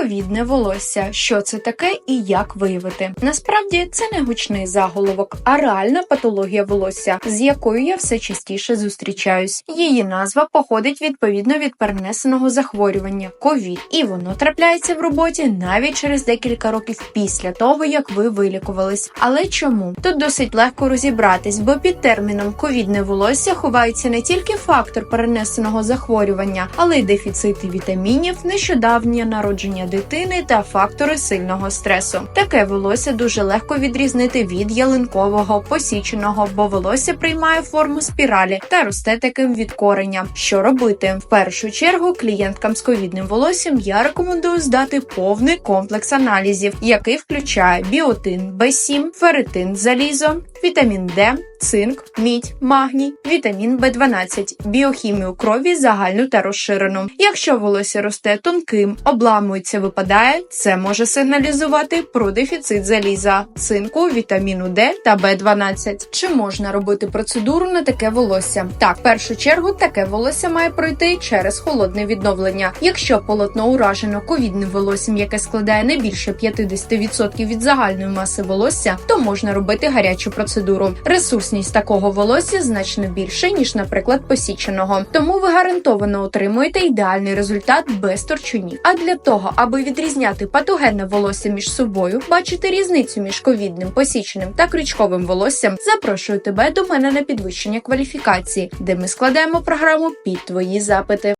Ковідне волосся. Що це таке і як виявити? Насправді це не гучний заголовок, а реальна патологія волосся, з якою я все частіше зустрічаюсь. Її назва походить відповідно від перенесеного захворювання ковід, і воно трапляється в роботі навіть через декілька років після того, як ви вилікувались. Але чому? Тут досить легко розібратись, бо під терміном ковідне волосся ховається не тільки фактор перенесеного захворювання, але й дефіцити вітамінів, нещодавнє народження дитини та фактори сильного стресу. Таке волосся дуже легко відрізнити від ялинкового, посіченого, бо волосся приймає форму спіралі та росте таким від кореня. Що робити? В першу чергу клієнткам з ковідним волоссям я рекомендую здати повний комплекс аналізів, який включає біотин, Б7, ферритин, залізо, вітамін Д, цинк, мідь, магній, вітамін В12, біохімію крові загальну та розширену. Якщо волосся росте тонким, обламується, випадає, це може сигналізувати про дефіцит заліза, цинку, вітаміну Д та В12. Чи можна робити процедуру на таке волосся? Так, в першу чергу таке волосся має пройти через холодне відновлення. Якщо полотно уражено ковідним волоссям, яке складає не більше 50% від загальної маси волосся, то можна робити гарячу процедуру. Ресурсність такого волосся значно більше, ніж, наприклад, посіченого. Тому ви гарантовано отримуєте ідеальний результат без торчунів. А для того, аби відрізняти патогенне волосся між собою, бачити різницю між ковідним, посіченим та крючковим волоссям, запрошую тебе до мене на підвищення кваліфікації, де ми складаємо програму під твої запити.